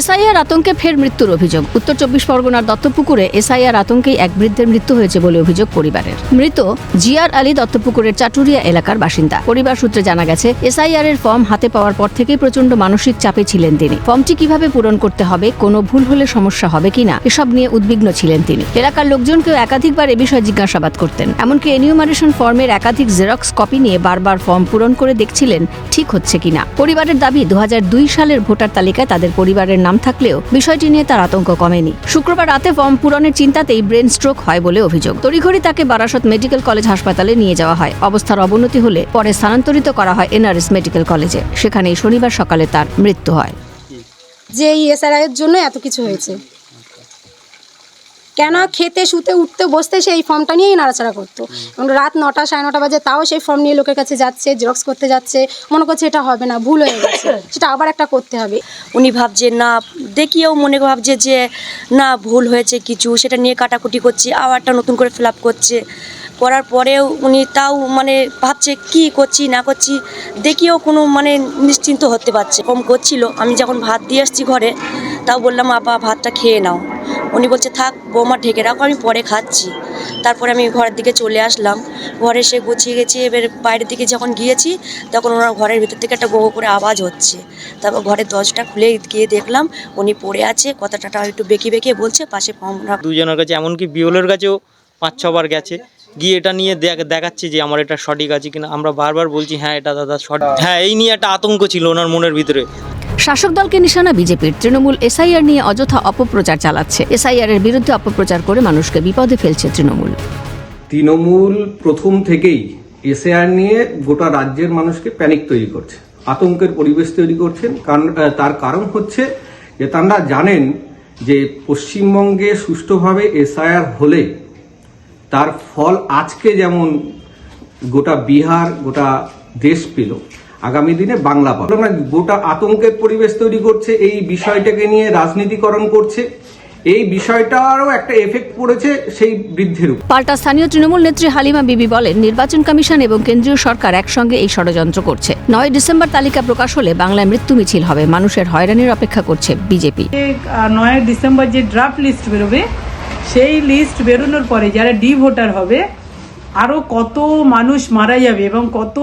SIR আতঙ্কে ফের মৃত্যুর অভিযোগ। উত্তর চব্বিশ পরগনার দত্তপুকুরে এসআইআর আতঙ্কেই এক বৃদ্ধের মৃত্যু হয়েছে বলে অভিযোগ পরিবারের। মৃত জিয়ার আলী দত্তপুকুরের চাটুরিয়া এলাকার বাসিন্দা। পরিবার সূত্রে জানা গেছে, এসআইআর এর ফর্ম হাতে পাওয়ার পর থেকেই প্রচণ্ড মানসিক চাপে ছিলেন তিনি। ফর্মটি কীভাবে পূরণ করতে হবে, কোনো ভুল হলে সমস্যা হবে কিনা এসব নিয়ে উদ্বিগ্ন ছিলেন তিনি। এলাকার লোকজনকেও একাধিকবার এ বিষয়ে জিজ্ঞাসাবাদ করতেন। এমনকি এনিউমারেশন ফর্মের একাধিক জেরক্স কপি নিয়ে বারবার ফর্ম পূরণ করে দেখছিলেন ঠিক হচ্ছে কিনা পরিবারের দাবি দু হাজার দুই সালের ভোটার তালিকায় তাদের পরিবারের নাম থাকলেও বিষয়টি নিয়ে তার আতঙ্ক কমেনি। শুক্রবার রাতে ফর্ম পূরণের চিন্তাতেই ব্রেন স্ট্রোক হয় বলে অভিযোগ। তড়িঘড়ি তাকে বারাসত মেডিকেল কলেজ হাসপাতালে নিয়ে যাওয়া হয়। অবস্থার অবনতি হলে পরে স্থানান্তরিত করা হয় এনআরএস মেডিকেল কলেজে। সেখানেই শনিবার সকালে তার মৃত্যু হয়। যে এই এসআরআই এর জন্য এত কিছু হয়েছে। কেন খেতে, শুতে, উঠতে, বসতে সে এই ফর্মটা নিয়েই নাড়াচাড়া করতো। এবং রাত নটা, সাড়ে নটা বাজে তাও সেই ফর্ম নিয়ে লোকের কাছে যাচ্ছে জেরক্স করতে যাচ্ছে, মনে করছে এটা হবে না, ভুল হয়ে গেছে। সেটা আবার একটা করতে হবে। উনি ভাবছে, না, দেখিয়েও মনে ভাবছে যে, না, ভুল হয়েছে কিছু, সেটা নিয়ে কাটাকুটি করছে, আবারটা নতুন করে ফিল করছে। করার পরেও উনি তাও মানে ভাবছে, কি করছি, না করছি? দেখিয়েও কোনো মানে নিশ্চিন্ত হতে পারছে, কম করছিল। আমি যখন ভাত দিয়ে আসছি ঘরে, তাও বললাম, আপা, ভাতটা খেয়ে নাও। উনি বলছে, থাক, বৌমা ঢেকে রাখো, আমি পরে খাচ্ছি। তারপরে আমি ঘরের দিকে চলে আসলাম। ঘরে এসে গুছিয়ে গেছি, এবার বাইরের দিকে যখন গিয়েছি, তখন ওনার ঘরের ভিতর থেকে একটা গো করে আওয়াজ হচ্ছে। তারপর ঘরের দরজাটা খুলে গিয়ে দেখলাম, উনি পড়ে আছে, কথাটা একটু বেঁকে বেঁকে বলছে, পাশে দুজনের কাছে, এমনকি বিওলের কাছেও পাঁচ ছবার গেছে। গিয়ে এটা নিয়ে দেখ- দেখাচ্ছি যে আমার এটা সঠিক আছে কিনা। আমরা বারবার বলছি হ্যাঁ এটা দাদা সঠিক। হ্যাঁ এই নিয়ে একটা আতঙ্ক ছিল ওনার মনের ভিতরে। শাসক দলকে নিশানা বিজেপির। তৃণমূল এসআইআর নিয়ে অযথা অপপ্রচার চালাচ্ছে। এসআইআর এর বিরুদ্ধে অপপ্রচার করে মানুষকে বিপদে ফেলছে তৃণমূল। তৃণমূল প্রথম থেকেই এসএআর নিয়ে গোটা রাজ্যের মানুষকে প্যানিক তৈরি করছে, আতঙ্কের পরিবেশ তৈরি করছেন। কারণ তার কারণ হচ্ছে যে তারা জানেন যে পশ্চিমবঙ্গে সুষ্ঠুভাবে এসআইআর হলে তার ফল আজকে যেমন গোটা বিহার, গোটা দেশ পেল আগামী দিনে বাংলা পাবে গোটা আতঙ্কের পরিবেশ তৈরি করছে এই বিষয়টাকে নিয়ে রাজনীতিকরণ করছে। এই বিষয়টারও একটা এফেক্ট পড়েছে সেই বৃদ্ধের উপর। পাল্টা স্থানীয় তৃণমূল নেত্রী হালিমা বিবি বলেন নির্বাচন কমিশন এবং কেন্দ্রীয় সরকার একসঙ্গে এই ষড়যন্ত্র করছে। নয় ডিসেম্বর তালিকা প্রকাশ হলে বাংলায় মৃত্যু মিছিল হবে। মানুষের হয়রানির অপেক্ষা করছে বিজেপি। নয় ডিসেম্বর যে ড্রাফট লিস্ট বেরোবে সেই লিস্ট বেরোনোর পরে যারা ডি ভোটার হবে আরও কত মানুষ মারা যাবে এবং কত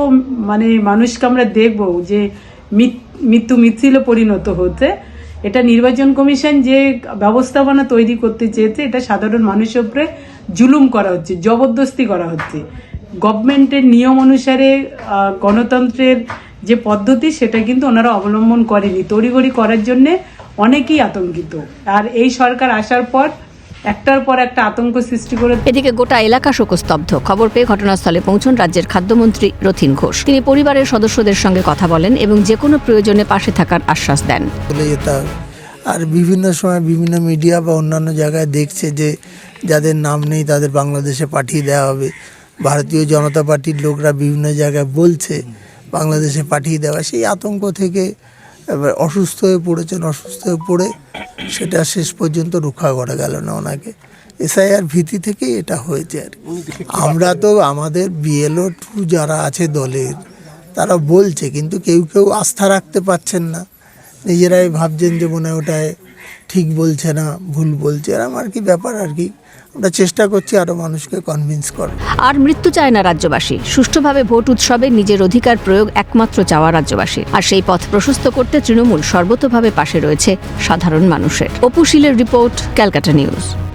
মানে মানুষকে আমরা দেখব যে মৃত্যু মিছিলে পরিণত হতে এটা নির্বাচন কমিশন যে ব্যবস্থাপনা তৈরি করতে চেয়েছে, এটা সাধারণ মানুষের উপরে জুলুম করা হচ্ছে, জবরদস্তি করা হচ্ছে। গভর্নমেন্টের নিয়ম অনুসারে গণতন্ত্রের যে পদ্ধতি, সেটা কিন্তু ওনারা অবলম্বন করেনি। তড়িঘড়ি করার জন্যে অনেকেই আতঙ্কিত। আর এই সরকার আসার পর একটার পর একটা আতঙ্ক সৃষ্টি করে এদিকে গোটা এলাকা শোকস্তব্ধ। খবর পেয়ে ঘটনাস্থলে পৌঁছন রাজ্যের খাদ্যমন্ত্রী রথিন ঘোষ। তিনি পরিবারের সদস্যদের সঙ্গে কথা বলেন এবং যে কোনো প্রয়োজনে পাশে থাকার আশ্বাস দেন। চলে যেতে হবে আর বিভিন্ন সময় বিভিন্ন মিডিয়া বা অন্যান্য জায়গায় দেখছে যে যাদের নাম নেই তাদের বাংলাদেশে পাঠিয়ে দেওয়া হবে। ভারতীয় জনতা পার্টির লোকরা বিভিন্ন জায়গায় বলছে বাংলাদেশে পাঠিয়ে দেওয়া। সেই আতঙ্ক থেকে এবার অসুস্থ হয়ে পড়েছেন অসুস্থ হয়ে পড়ে সেটা শেষ পর্যন্ত রক্ষা করা গেল না ওনাকে। এসআইআর ভীতি থেকে এটা হয়েছে আর কি। আমরা তো আমাদের বিএলও টু যারা আছে দলের তারা বলছে কিন্তু কেউ কেউ আস্থা রাখতে পারছেন না। নিজেরাই ভাবছেন যে মনে হয় ওটায় ঠিক বলছে না, ভুল বলছে। এরকম আর কি ব্যাপার আর কি। আমরা চেষ্টা করছি আরও মানুষকে কনভিন্স করার। আর মৃত্যু চায় না রাজ্যবাসী। সুষ্ঠুভাবে ভোট উৎসবে নিজের অধিকার প্রয়োগ একমাত্র চাওয়া রাজ্যবাসী। আর সেই পথ প্রশস্ত করতে তৃণমূল সর্বতোভাবে পাশে রয়েছে সাধারণ মানুষের। অপুশীলের রিপোর্ট, ক্যালকাটা নিউজ।